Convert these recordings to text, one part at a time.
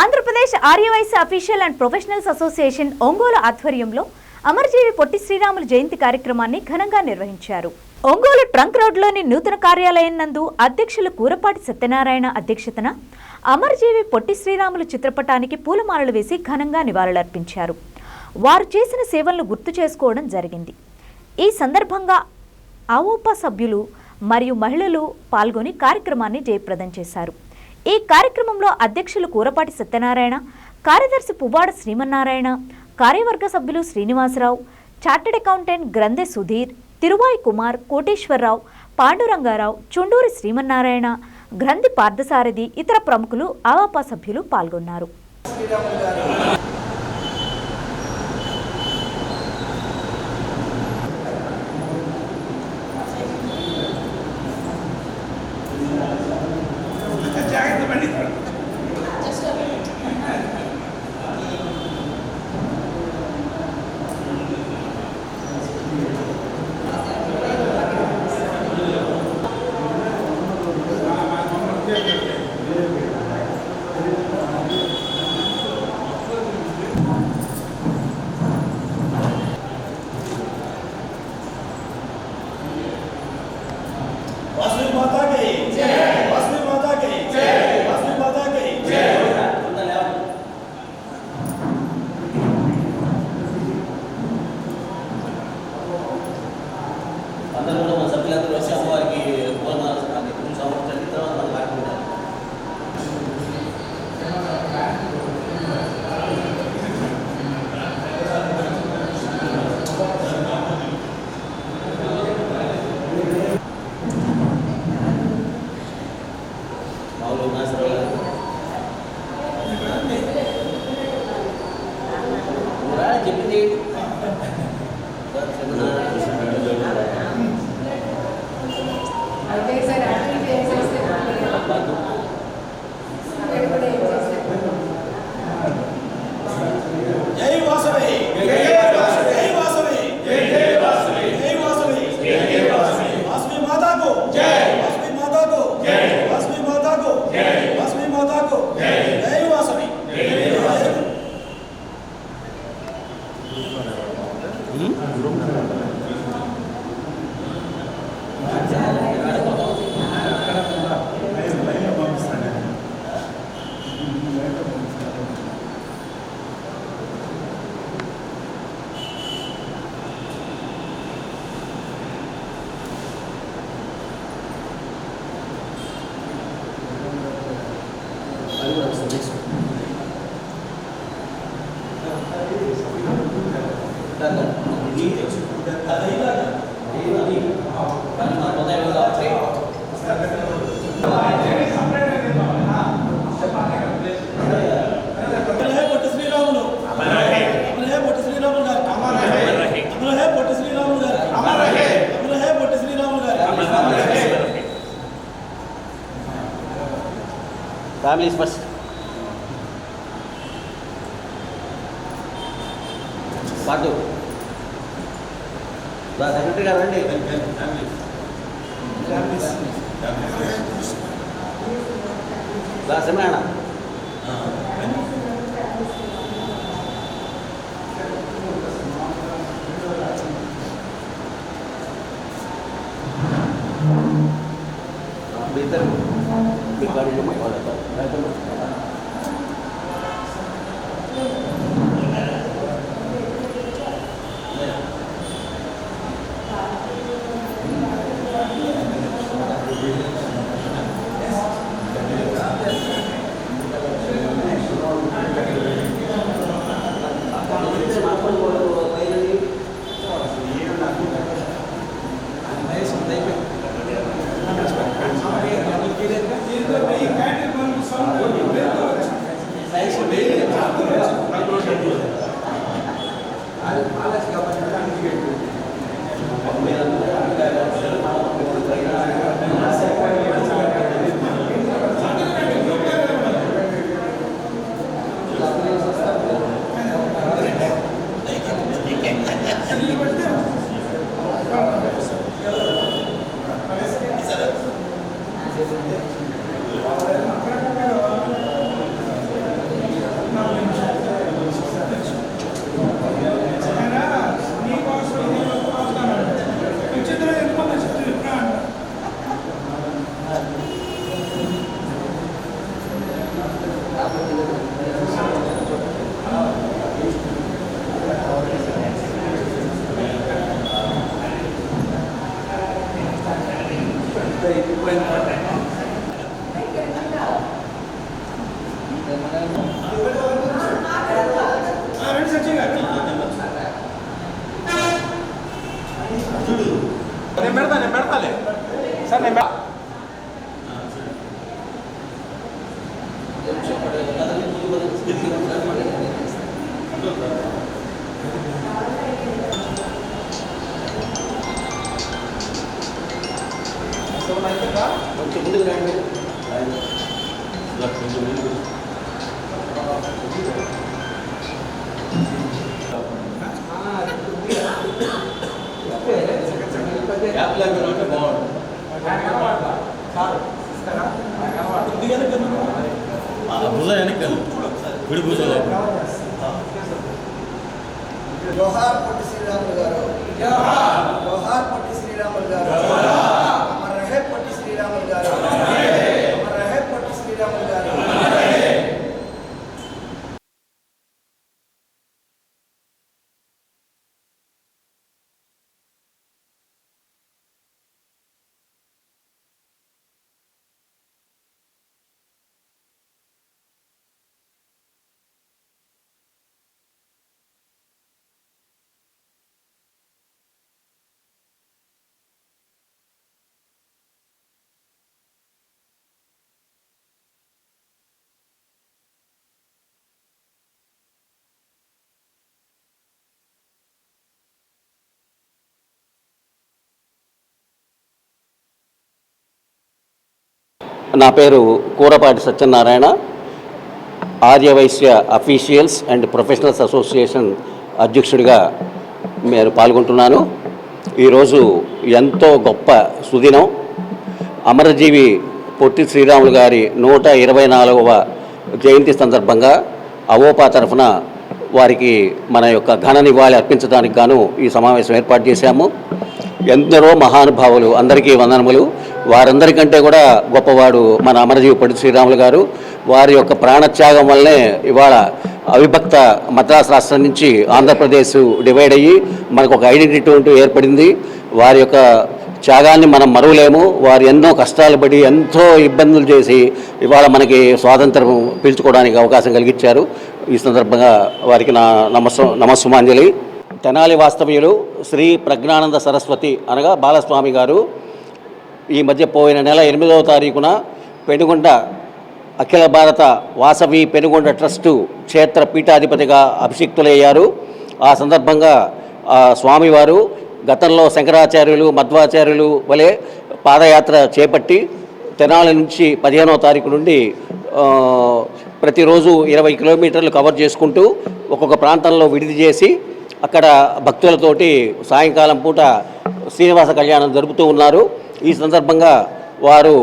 Andhra Pradesh Arya Vysya official and professionals association Ongole ఆధ్వర్యంలో అమర్జీవి పొట్టి శ్రీరాములు జయంతి కార్యక్రమాన్ని ఘనంగా నిర్వహించారు. ఒంగోలు ట్రంక్ రోడ్లోని నూతన కార్యాలయం నందు అధ్యక్షులు కూరపాటి సత్యనారాయణ అధ్యక్షతన అమర్జీవి పొట్టి శ్రీరాములు చిత్రపటానికి పూలమాలలు వేసి ఘనంగా నివాళులర్పించారు. వారు చేసిన సేవలను గుర్తు చేసుకోవడం జరిగింది. ఈ సందర్భంగా అవోపా సభ్యులు మరియు మహిళలు పాల్గొని కార్యక్రమాన్ని జయప్రదం చేశారు. ఈ కార్యక్రమంలో అధ్యక్షులు కూరపాటి సత్యనారాయణ కార్యదర్శి పువ్వాడ శ్రీమన్నారాయణ కార్యవర్గ సభ్యులు శ్రీనివాసరావు చార్టెడ్ అకౌంటెంట్ గ్రంథె సుధీర్ తిరువాయి కుమార్ కోటేశ్వరరావు పాండురంగారావు చుండూరి శ్రీమన్నారాయణ గ్రంథి పార్థసారథి ఇతర ప్రముఖులు ఆవాపా సభ్యులు పాల్గొన్నారు. పండితులు ఫ్యామిలీస్ ఫస్ట్ పాటు సెక్రటరీ గారు రండి. సెమయాణ ఇద్దరు మీ గాడిలో మా వాళ్ళు నేను పెడతా నేను పెడతాలే సార్ నేను పెడతా కొంచెం ముందుకు రండి కొంచెం ముందుకు ఆ భుజం వెనక్కి విడి భుజంలో జోహార్ పొట్టి శ్రీరాములు గారు జోహార్ పొట్టి శ్రీరాములు గారు అమర్ రహే పొట్టి శ్రీరాములు గారు అమర్ రహే పొట్టి శ్రీరాములు గారు నా పేరు Kurapati Satyanarayana. Arya Vysya officials and professionals association అధ్యక్షుడిగా నేను పాల్గొంటున్నాను. ఈరోజు ఎంతో గొప్ప సుదినం. అమరజీవి పొట్టి శ్రీరాములు గారి నూట ఇరవై నాలుగవ జయంతి సందర్భంగా అవోపా తరఫున వారికి మన యొక్క ఘన నివాళి అర్పించడానికి గాను ఈ సమావేశం ఏర్పాటు చేశాము. ఎందరో మహానుభావులు అందరికీ వందనములు. వారందరికంటే కూడా గొప్పవాడు మన అమరజీవి పొట్టి శ్రీరాములు గారు. వారి యొక్క ప్రాణత్యాగం వల్లనే ఇవాళ అవిభక్త మద్రాసు రాష్ట్రం నుంచి ఆంధ్రప్రదేశ్ డివైడ్ అయ్యి మనకు ఒక ఐడెంటిటీ అంటూ ఏర్పడింది. వారి యొక్క త్యాగాన్ని మనం మరువలేము. వారు ఎన్నో కష్టాలు పడి ఎంతో ఇబ్బందులు చేసి ఇవాళ మనకి స్వాతంత్రం పీల్చుకోవడానికి అవకాశం కలిగించారు ఈ సందర్భంగా వారికి నా నమస్సు నమస్సుమాంజలి. తెనాలి వాస్తవ్యులు శ్రీ ప్రజ్ఞానంద సరస్వతి అనగా బాలస్వామి గారు ఈ మధ్య పోయిన నెల ఎనిమిదవ తారీఖున పెనుగొండ అఖిల భారత వాసవి పెనుగొండ ట్రస్టు క్షేత్ర పీఠాధిపతిగా అభిషిక్తులయ్యారు. ఆ సందర్భంగా స్వామివారు గతంలో శంకరాచార్యులు మధ్వాచార్యులు వలె పాదయాత్ర చేపట్టి తెనాలి నుంచి పదిహేనవ తారీఖు నుండి ప్రతిరోజు ఇరవై కిలోమీటర్లు కవర్ చేసుకుంటూ ఒక్కొక్క ప్రాంతంలో విడిది చేసి అక్కడ భక్తులతోటి సాయంకాలం పూట శ్రీనివాస కళ్యాణం జరుపుతూ ఉన్నారు. ఈ సందర్భంగా వారు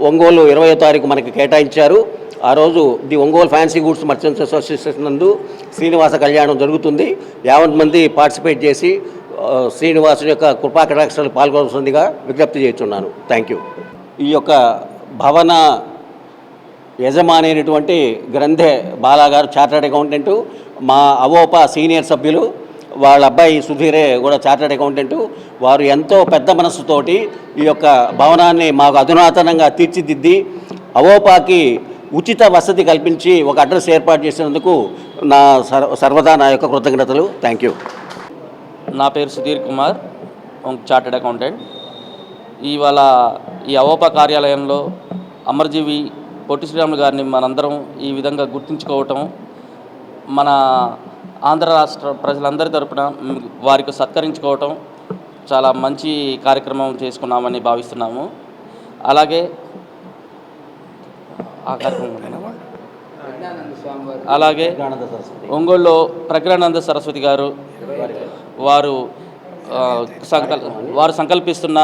ఒంగోలు ఇరవయో తారీఖు మనకి కేటాయించారు. ఆ రోజు the Ongole fancy goods merchants association నందు శ్రీనివాస కళ్యాణం జరుగుతుంది. యావన్ మంది పార్టిసిపేట్ చేసి ఆ, శ్రీనివాసుని యొక్క కృపాకటాక్షలు పాల్గొనవలసిందిగా విజ్ఞప్తి చేస్తున్నాను. Thank you. ఈ యొక్క భవన యజమాని అయినటువంటి గ్రంథే బాలాగారు చార్టర్డ్ అకౌంటెంటు మా అవోపా సీనియర్ సభ్యులు వాళ్ళ అబ్బాయి సుధీరే కూడా చార్టర్డ్ అకౌంటెంటు. వారు ఎంతో పెద్ద మనస్సుతోటి ఈ యొక్క భవనాన్ని మాకు అధునాతనంగా తీర్చిదిద్ది అవోపాకి ఉచిత వసతి కల్పించి ఒక అడ్రస్ ఏర్పాటు చేసినందుకు నా సర్వ సర్వదా నా యొక్క కృతజ్ఞతలు. Thank you. నా పేరు సుధీర్ కుమార్ చార్టెడ్ అకౌంటెంట్. ఇవాళ ఈ అవోపా కార్యాలయంలో అమరజీవి పొట్టి శ్రీరాములు గారిని మనందరం ఈ విధంగా గుర్తుంచుకోవటం మన ఆంధ్ర రాష్ట్ర ప్రజలందరి తరపున వారికి సత్కరించుకోవటం చాలా మంచి కార్యక్రమం చేసుకున్నామని భావిస్తున్నాము. అలాగే ఆ కార్యక్రమం అలాగే ఒంగోలులో ప్రజ్ఞానంద సరస్వతి గారు వారు సంకల్ వారు సంకల్పిస్తున్న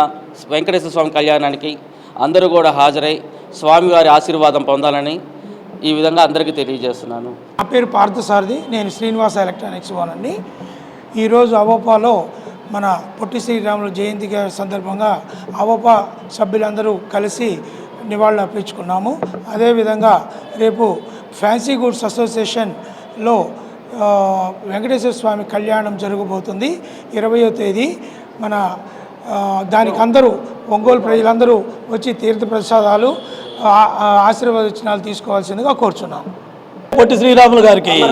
వెంకటేశ్వర స్వామి కళ్యాణానికి అందరూ కూడా హాజరై స్వామివారి ఆశీర్వాదం పొందాలని ఈ విధంగా అందరికీ తెలియజేస్తున్నాను. నా పేరు పార్థసారథి నేను శ్రీనివాస ఎలక్ట్రానిక్స్ ఓనండి ఈరోజు అవోపాలో మన పొట్టి శ్రీరాములు జయంతి సందర్భంగా అవోపా సభ్యులందరూ కలిసి నివాళులు అర్పించుకున్నాము. అదేవిధంగా రేపు ఫ్యాన్సీ గూడ్స్ అసోసియేషన్లో వెంకటేశ్వర స్వామి కళ్యాణం జరగబోతుంది. ఇరవయో తేదీ మన దానికి అందరూ ఒంగోలు ప్రజలందరూ వచ్చి తీర్థ ప్రసాదాలు ఆశీర్వదనాలు తీసుకోవాల్సిందిగా కోరుచున్నాం. పొట్టి శ్రీరాములు గారికి.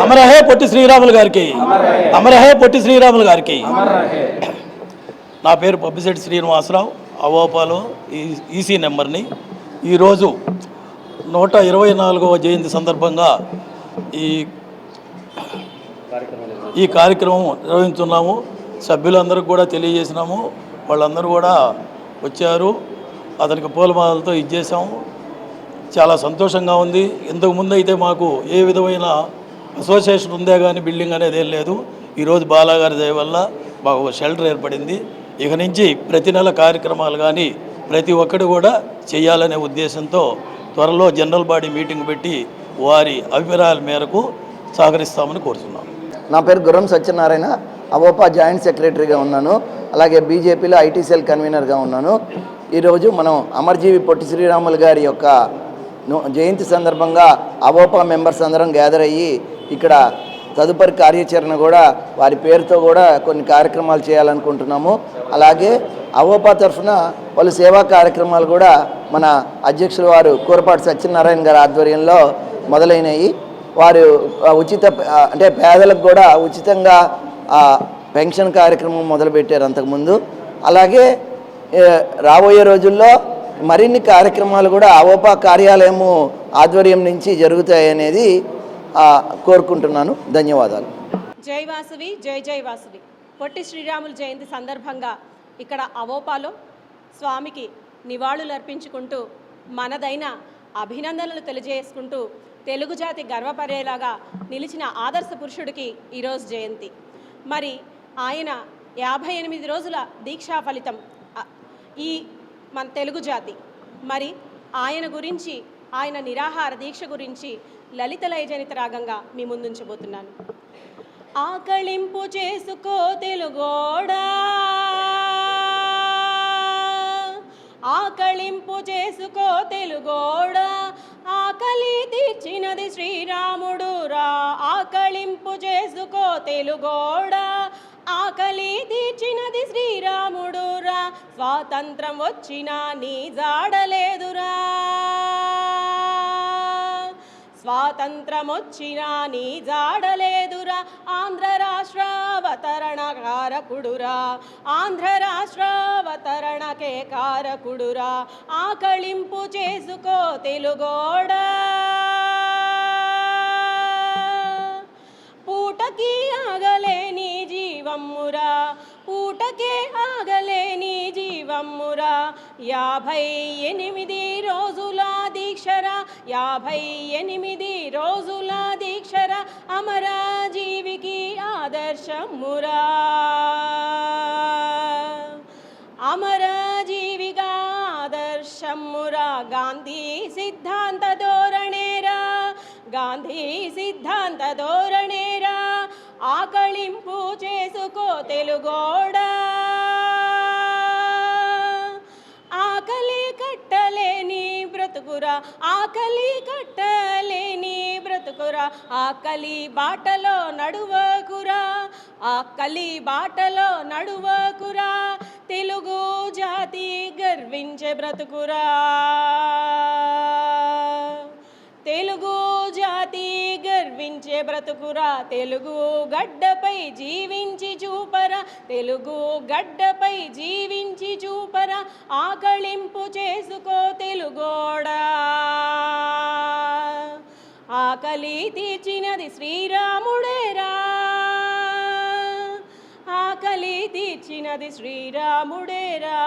అమరహే పొట్టి శ్రీరాములు గారికి. అమరహే పొట్టి శ్రీరాములు గారికి. నా పేరు పబ్బిశెట్టి శ్రీనివాసరావు అవోపాలో ఈ ఈసీ నెంబర్ని. ఈరోజు నూట ఇరవై నాలుగవ జయంతి సందర్భంగా ఈ ఈ కార్యక్రమం నిర్వహించున్నాము. సభ్యులందరికీ కూడా తెలియజేసినాము. వాళ్ళందరూ కూడా వచ్చారు. అతనికి పూలమాలతో ఇచ్చేసాము చాలా సంతోషంగా ఉంది. ఇంతకు ముందు అయితే మాకు ఏ విధమైన అసోసియేషన్ ఉందే కానీ బిల్డింగ్ అనేది ఏం లేదు. ఈరోజు బాలాగారి దయ వల్ల మాకు ఒక షెల్టర్ ఏర్పడింది. ఇక నుంచి ప్రతి నెల కార్యక్రమాలు కానీ ప్రతి ఒక్కటి కూడా చేయాలనే ఉద్దేశంతో త్వరలో జనరల్ బాడీ మీటింగ్ పెట్టి వారి అభిప్రాయాల మేరకు సహకరిస్తామని కోరుతున్నాం నా పేరు గుర్రం సత్యనారాయణ. అవోపా జాయింట్ సెక్రటరీగా ఉన్నాను. అలాగే బీజేపీలో ఐటీ సెల్ కన్వీనర్గా ఉన్నాను. ఈరోజు మనం అమర్జీవి పొట్టి శ్రీరాములు గారి యొక్క జయంతి సందర్భంగా అవోపా మెంబర్స్ అందరం గ్యాదర్ అయ్యి ఇక్కడ తదుపరి కార్యాచరణ కూడా వారి పేరుతో కూడా కొన్ని కార్యక్రమాలు చేయాలనుకుంటున్నాము. అలాగే అవోపా తరఫున పలు సేవా కార్యక్రమాలు కూడా మన అధ్యక్షుల వారు కూరపాటి సత్యనారాయణ గారి ఆధ్వర్యంలో మొదలైనవి వారు ఉచిత అంటే పేదలకు కూడా ఉచితంగా ఆ, పెన్షన్ కార్యక్రమం మొదలుపెట్టారు అంతకుముందు. అలాగే రాబోయే రోజుల్లో మరిన్ని కార్యక్రమాలు కూడా అవోపా కార్యాలయము ఆధ్వర్యం నుంచి జరుగుతాయనేది కోరుకుంటున్నాను. ధన్యవాదాలు. జై వాసవి జై జై వాసవి. పొట్టి శ్రీరాములు జయంతి సందర్భంగా ఇక్కడ అవోపాలో స్వామికి నివాళులు అర్పించుకుంటూ మనదైన అభినందనలు తెలియజేసుకుంటూ తెలుగు జాతి గర్వపడేలాగా నిలిచిన ఆదర్శ పురుషుడికి ఈరోజు జయంతి. మరి ఆయన యాభై ఎనిమిది రోజుల దీక్షా ఫలితం ఈ మన తెలుగు జాతి. మరి ఆయన గురించి ఆయన నిరాహార దీక్ష గురించి లలిత లయజనిత రాగంగా మీ ముందుంచబోతున్నాను. ఆకళింపు చేసుకో తెలుగోడా. ఆకళింపు చేసుకో తెలుగోడా. ఆకలి తీర్చినది శ్రీరాముడు రా. ఆకళింపు చేసుకో తెలుగోడా. ఆకలి తీర్చినది శ్రీరాముడురా స్వాతంత్రం వచ్చినా నీ జాడలేదురా స్వాతంత్రమొచ్చినా నీ జాడలేదురా ఆంధ్ర రాష్ట్ర కారకుడురా. ఆంధ్ర రాష్ట్ర అవతరణకే కారకుడురా. ఆకళింపు చేసుకో తెలుగోడా. పూటకి ఆగలే జీవమ్మురా పూటకే ఆగలేని జీవమ్మురా యాభై ఎనిమిది రోజుల దీక్షరా యాభై ఎనిమిది రోజుల దీక్షరా అమర జీవికి ఆదర్శమురా అమర జీవిగా ఆదర్శమురా గాంధీ సిద్ధాంత ధోరణేరా గాంధీ సిద్ధాంత ధోరణేరా. ఆకళింపు చేసుకో తెలుగోడ. ఆకలి కట్టలేని బ్రతుకురా ఆకలి కట్టలేని బ్రతుకురా ఆకలి బాటలో నడువకురా ఆకలి బాటలో నడువకురా తెలుగు జాతి గర్వించే బ్రతుకురా. తెలుగు జీవించే బ్రతుకురా తెలుగు గడ్డపై జీవించి చూపరా తెలుగు గడ్డపై జీవించి చూపరా ఆకళింపు చేసుకో తెలుగోడా. ఆకలి తీర్చినది శ్రీరాముడేరా ఆకలి తీర్చినది శ్రీరాముడేరా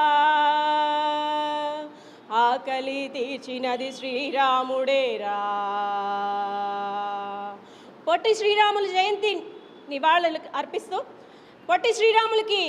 ఆకలి తీర్చినది శ్రీరాముడేరా పొట్టి శ్రీరాములు జయంతి నివాళులు అర్పిస్తూ పొట్టి శ్రీరాములకి